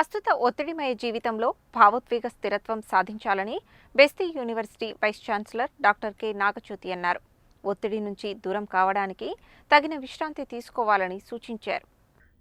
ప్రస్తుత ఒత్తిడిమయ జీవితంలో భావోద్వేగ స్థిరత్వం సాధించాలని బెస్తీ university vice chancellor doctor K. Nagajyothi అన్నారు. ఒత్తిడి నుంచి దూరం కావడానికి తగిన విశ్రాంతి తీసుకోవాలని సూచించారు.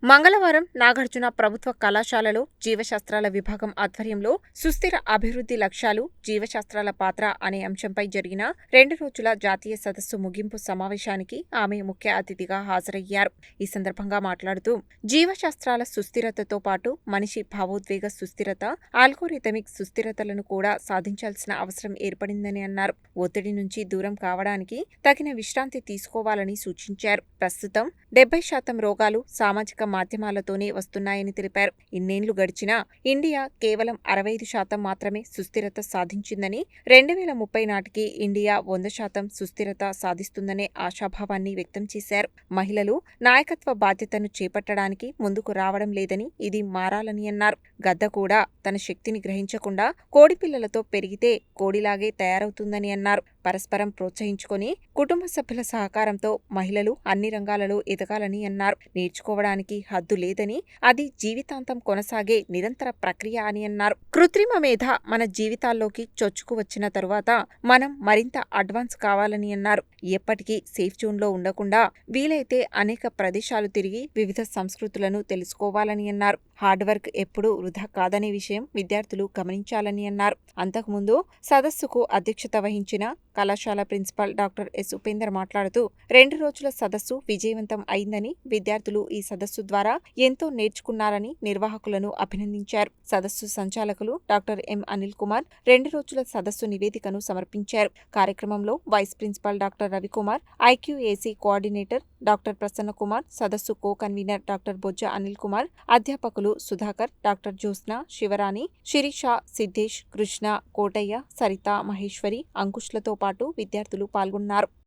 మంగళవారం నాగార్జున ప్రభుత్వ కళాశాలలో జీవశాస్త్రాల విభాగం ఆధ్వర్యంలో సుస్థిర అభివృద్ధి లక్ష్యాలు జీవశాస్త్రాల పాత్ర అనే అంశంపై జరిగిన రెండు రోజుల జాతీయ సదస్సు ముగింపు సమావేశానికి ఆమె ముఖ్య అతిథిగా హాజరయ్యారు. ఈ సందర్భంగా మాట్లాడుతూ జీవశాస్త్రాల సుస్థిరతతో పాటు మనిషి భావోద్వేగ సుస్థిరత ఆల్గోరిథమిక్ సుస్థిరతలను కూడా సాధించాల్సిన అవసరం ఏర్పడిందని అన్నారు. ఒత్తిడి నుంచి దూరం కావడానికి తగిన విశ్రాంతి తీసుకోవాలని సూచించారు. ప్రస్తుతం డెబ్బై శాతం రోగాలు సామాజిక మాధ్యమాలతోనే వస్తున్నాయని తెలిపారు. ఇన్నేళ్ళు గడిచినా ఇండియా కేవలం అరవై ఐదు శాతం మాత్రమే సుస్థిరత సాధించిందని రెండు వేల ముప్పై నాటికి ఇండియా వంద శాతం సుస్థిరత సాధిస్తుందనే ఆశాభావాన్ని వ్యక్తం చేశారు. మహిళలు నాయకత్వ బాధ్యతను చేపట్టడానికి ముందుకు రావడం లేదని ఇది మారాలని అన్నారు. గద్ద కూడా తన శక్తిని గ్రహించకుండా కోడిపిల్లలతో పెరిగితే కోడిలాగే తయారవుతుందని అన్నారు. పరస్పరం ప్రోత్సహించుకొని కుటుంబ సభ్యుల సహకారంతో మహిళలు అన్ని రంగాలలో ఎదగాలని అన్నారు. నేర్చుకోవడానికి హద్దు లేదని అది జీవితాంతం కొనసాగే నిరంతర ప్రక్రియ అని అన్నారు. కృత్రిమ మేధ మన జీవితాల్లోకి చొచ్చుకు వచ్చిన తరువాత మనం మరింత అడ్వాన్స్ కావాలని అన్నారు. ఎప్పటికీ సేఫ్ జోన్లో ఉండకుండా వీలైతే అనేక ప్రదేశాలు తిరిగి వివిధ సంస్కృతులను తెలుసుకోవాలని అన్నారు. హార్డ్ వర్క్ ఎప్పుడూ వృధా కాదనే విషయం విద్యార్థులు గమనించాలని అన్నారు. అంతకుముందు సదస్సుకు అధ్యక్షత వహించిన కళాశాల ప్రిన్సిపాల్ డాక్టర్ ఎస్ ఉపేందర్ మాట్లాడుతూ రెండు రోజుల సదస్సు విజయవంతం అయిందని విద్యార్థులు ఈ సదస్సు ద్వారా ఎంతో నేర్చుకున్నారని నిర్వాహకులను అభినందించారు. సదస్సు సంచాలకులు డాక్టర్ ఎం అనిల్ కుమార్ రెండు రోజుల సదస్సు నివేదికను సమర్పించారు. కార్యక్రమంలో vice principal doctor Ravikumar IQAC coordinator doctor Prasanna Kumar సదస్సు co convener doctor Bojja Anil Kumar అధ్యాపకులు సుధాకర్ డాక్టర్ జ్యోత్స్న శివరాణి శిరీష సిద్ధేష్ కృష్ణ కోటయ్య సరిత మహేశ్వరి అంకుష్లతో పాటు విద్యార్థులు పాల్గొన్నారు.